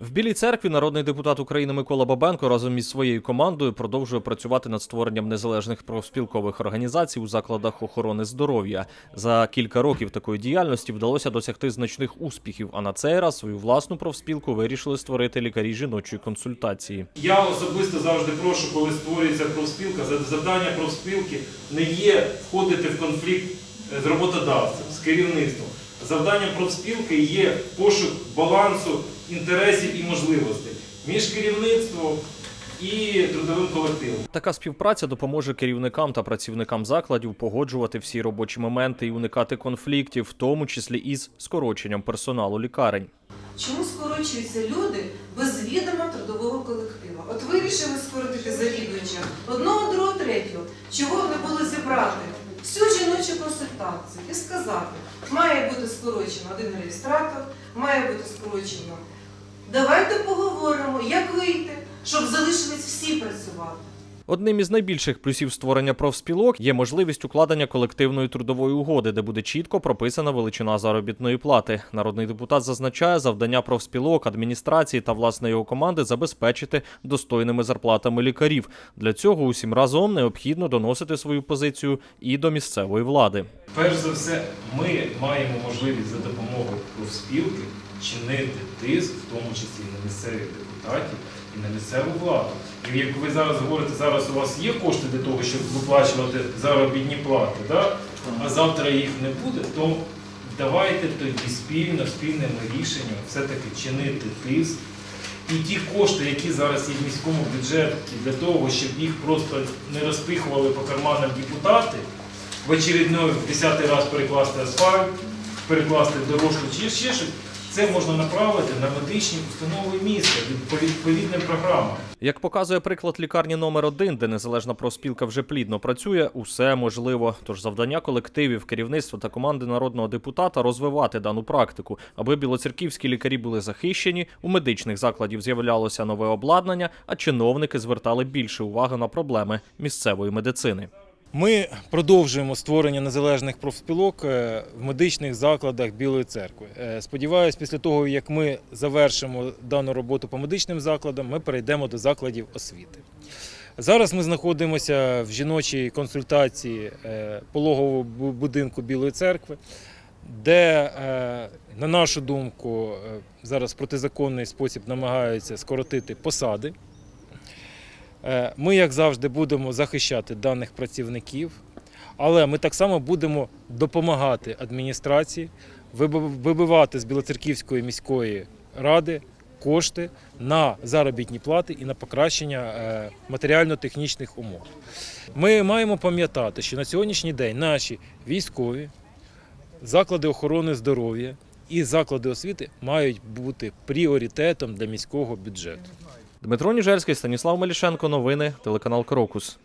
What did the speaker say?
В Білій церкві народний депутат України Микола Бабенко разом із своєю командою продовжує працювати над створенням незалежних профспілкових організацій у закладах охорони здоров'я. За кілька років такої діяльності вдалося досягти значних успіхів. А на цей раз свою власну профспілку вирішили створити лікарі жіночої консультації. Я особисто завжди прошу, коли створюється профспілка, за- завдання профспілки не є входити в конфлікт е, з роботодавцем, з керівництвом. Завданням профспілки є пошук балансу інтересів і можливостей між керівництвом і трудовим колективом. Така співпраця допоможе керівникам та працівникам закладів погоджувати всі робочі моменти і уникати конфліктів, в тому числі із скороченням персоналу лікарень. Чому скорочуються люди без відома трудового колективу? От вирішили скоротити завідувача одного, другого, третього. Чого не було зібрати консультацію і сказати, має бути скорочено один реєстратор, має бути скорочено. Давайте поговоримо, як вийти, щоб залишились всі працювати. Одним із найбільших плюсів створення профспілок є можливість укладення колективної трудової угоди, де буде чітко прописана величина заробітної плати. Народний депутат зазначає, завдання профспілок, адміністрації та власне його команди забезпечити достойними зарплатами лікарів. Для цього усім разом необхідно доносити свою позицію і до місцевої влади. Перш за все, ми маємо можливість за допомогою профспілки чинити тиск, в тому числі на місцевих депутатів і на місцеву владу. І як ви зараз говорите, зараз у вас є кошти для того, щоб виплачувати заробітні плати, да? а завтра їх не буде, то давайте тоді спільно, спільними рішеннями все-таки чинити тиск. І ті кошти, які зараз є в міському бюджеті, для того, щоб їх просто не розпихували по карманам депутати, в очередной в десятий раз перекласти асфальт, перекласти дорожку чи ще щось, це можна направити на медичні установи міста по відповідним програмам. Як показує приклад лікарні номер 1 де незалежна профспілка вже плідно працює, усе можливо. Тож завдання колективів, керівництва та команди народного депутата розвивати дану практику, аби білоцерківські лікарі були захищені, у медичних закладів з'являлося нове обладнання, а чиновники звертали більше уваги на проблеми місцевої медицини. Ми продовжуємо створення незалежних профспілок е, в медичних закладах Білої церкви. Е, Сподіваюсь, після того, як ми завершимо дану роботу по медичним закладам, ми перейдемо до закладів освіти. Зараз ми знаходимося в жіночій консультації е, пологового будинку Білої церкви, де, на нашу думку, зараз протизаконний спосіб намагаються скоротити посади. Е, Ми, як завжди, будемо захищати даних працівників, але ми так само будемо допомагати адміністрації вибивати з Білоцерківської міської ради кошти на заробітні плати і на покращення е, матеріально-технічних умов. Ми маємо пам'ятати, що на сьогоднішній день наші військові, заклади охорони здоров'я і заклади освіти мають бути пріоритетом для міського бюджету. Дмитро Ніжельський, Станіслав Мелішенко. Новини, телеканал Крокус.